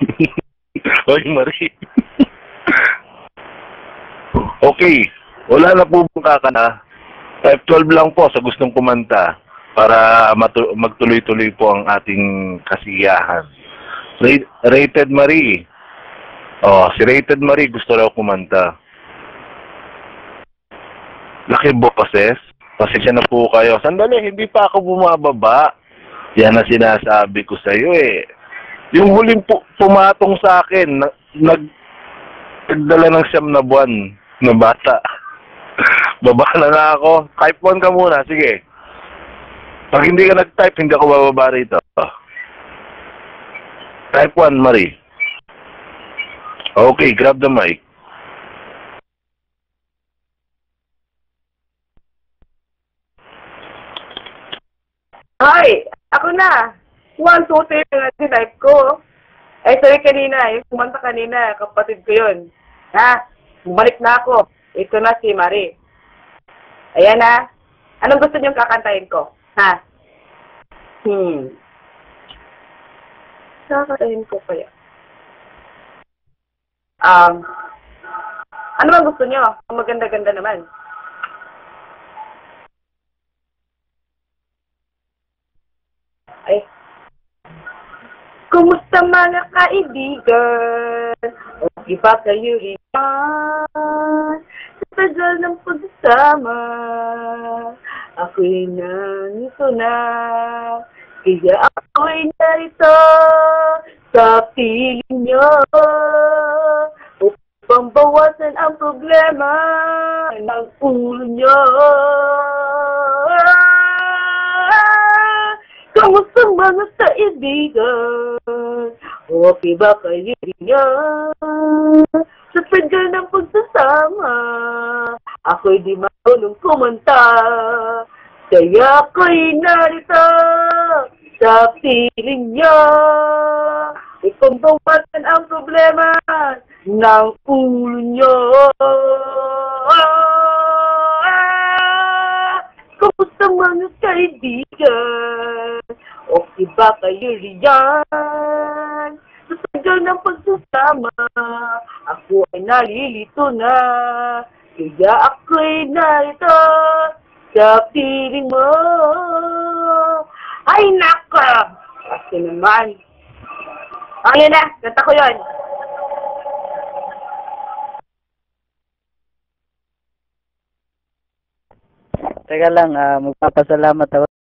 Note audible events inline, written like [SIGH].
[LAUGHS] Hoy, Marie. okay. Wala na po bang kakana? Type 12 lang po sa gustong kumanta para magtuloy-tuloy po ang ating kasiyahan. Ra- Rated Marie. Oh, si Rated Marie gusto raw kumanta. Lucky bosses. Pasensya na po kayo. Sandali, hindi pa ako bumababa. Yan ang sinasabi ko sa iyo eh. Yung huling pu- pumatong sa akin, na- nag nagdala ng siyam na buwan na bata. [LAUGHS] Baba na nga ako. Type 1 ka muna, sige. Pag hindi ka nag-type, hindi ako bababa rito. Type 1, Marie. Okay, grab the mic. Ay, ako na. One, two, three na type ko. Eh, sorry kanina, yung kumanta kanina, kapatid ko yun. Ha? Bumalik na ako. Ito na si Marie. Ayan na. Anong gusto niyong kakantahin ko? Ha? Hmm. Kakantahin ko kaya. Um, ano bang gusto niyo? Ang maganda-ganda naman. Ay. Kumusta mga kaibigan? Okay ba kayo riyan? Sa tagal ng pagsasama, ako'y nandito na. Kaya ako'y narito sa piling nyo. Upang bawasan ang problema ng ulo nyo. Mga kaibigan? Okay ba kayo riyan? Sa tagal ng pagsasama, ako'y di marunong kumanta. Kaya ako'y narito sa piling. Ikong bawasan ang problema ng ulo niyo. Kamusta mga kaibigan? Okay ba kayo riyan? Sa tagal ng pagsasama, ako ay nalilito na. Kaya ako'y narito sa piling mo. Ay, nako! Kasi naman. Ayun na, kanta ko yun. Teka lang, ah, magpapasalamat ako